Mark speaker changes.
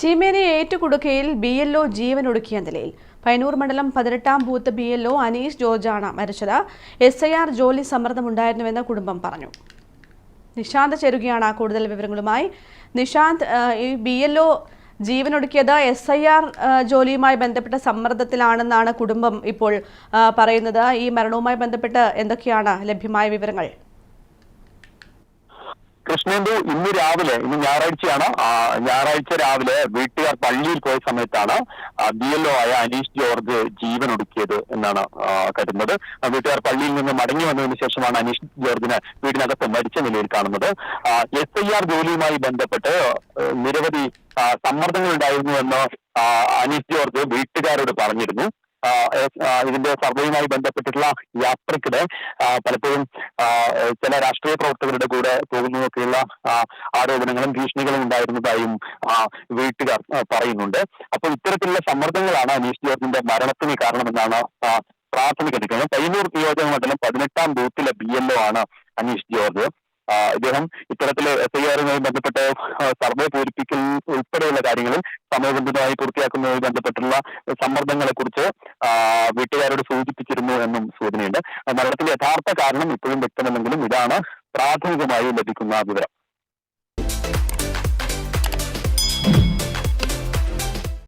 Speaker 1: ചീമേനി ഏറ്റുകുടുക്കയിൽ B L O ജീവനൊടുക്കിയ നിലയിൽ. പൈനൂർ മണ്ഡലം പതിനെട്ടാം booth B L O Aneesh ജോർജാണ് മരിച്ചത്. എസ് ഐ ആർ ജോലി സമ്മർദ്ദമുണ്ടായിരുന്നുവെന്ന് കുടുംബം പറഞ്ഞു. നിശാന്ത് ചേരുകയാണ് കൂടുതൽ വിവരങ്ങളുമായി. നിശാന്ത് ഈ ബി എൽ ഒ ജീവനൊടുക്കിയത് എസ് ഐ ആർ ജോലിയുമായി ബന്ധപ്പെട്ട സമ്മർദ്ദത്തിലാണെന്നാണ് കുടുംബം ഇപ്പോൾ പറയുന്നത്. ഈ മരണവുമായി ബന്ധപ്പെട്ട് എന്തൊക്കെയാണ് ലഭ്യമായ വിവരങ്ങൾ?
Speaker 2: കൃഷ്ണേന്ദു ഇന്ന് രാവിലെ ഇന്ന് ഞായറാഴ്ചയാണ്. ഞായറാഴ്ച രാവിലെ വീട്ടുകാർ പള്ളിയിൽ പോയ സമയത്താണ് ബി എൽ ഒ ആയ അനീഷ് ജോർജ് ജീവൻ ഒടുക്കിയത് എന്നാണ് കരുതുന്നത്. വീട്ടുകാർ പള്ളിയിൽ നിന്ന് മടങ്ങി വന്നതിന് ശേഷമാണ് അനീഷ് ജോർജിന് വീടിനകത്ത് മരിച്ച നിലയിൽ കാണുന്നത്. എസ് ഐ ആർ ജോലിയുമായി ബന്ധപ്പെട്ട് നിരവധി സമ്മർദ്ദങ്ങൾ ഉണ്ടായിരുന്നുവെന്ന് എന്ന് അനീഷ് ജോർജ് വീട്ടുകാരോട് പറഞ്ഞിരുന്നു. ഇതിന്റെ സർവേയുമായി ബന്ധപ്പെട്ടിട്ടുള്ള യാത്രക്കിടെ പലപ്പോഴും ചില രാഷ്ട്രീയ പ്രവർത്തകരുടെ കൂടെ പോകുന്നതൊക്കെയുള്ള ആരോപണങ്ങളും ഭീഷണികളും ഉണ്ടായിരുന്നതായും വീട്ടുകാർ പറയുന്നുണ്ട്. അപ്പോൾ ഇത്തരത്തിലുള്ള സമ്മർദ്ദങ്ങളാണ് അനീഷ് ജോർജിന്റെ മരണത്തിന് കാരണമെന്നാണ് പ്രാഥമിക നിഗമനം പയ്യന്നൂർ നിയോജക മണ്ഡലം പതിനെട്ടാം ബൂത്തിലെ ബി എൽ ഒ ആണ് അനീഷ് ജോർജ്. ഇദ്ദേഹം ഇത്തരത്തിൽ എഫ് ഐ ആറുമായി ബന്ധപ്പെട്ട് സർവേ പൂരിപ്പിക്കൽ ഉൾപ്പെടെയുള്ള കാര്യങ്ങളിൽ സമയബന്ധിതമായി പൂർത്തിയാക്കുന്നതുമായി ബന്ധപ്പെട്ടുള്ള സമ്മർദ്ദങ്ങളെ കുറിച്ച് വീട്ടുകാരോട് സൂചിപ്പിച്ചിരുന്നു എന്നും സൂചനയുണ്ട്. മരണത്തിന്റെ യഥാർത്ഥ കാരണം ഇപ്പോഴും വ്യക്തമല്ലെങ്കിലും ഇതാണ് പ്രാഥമികമായി ലഭിക്കുന്ന വിവരം.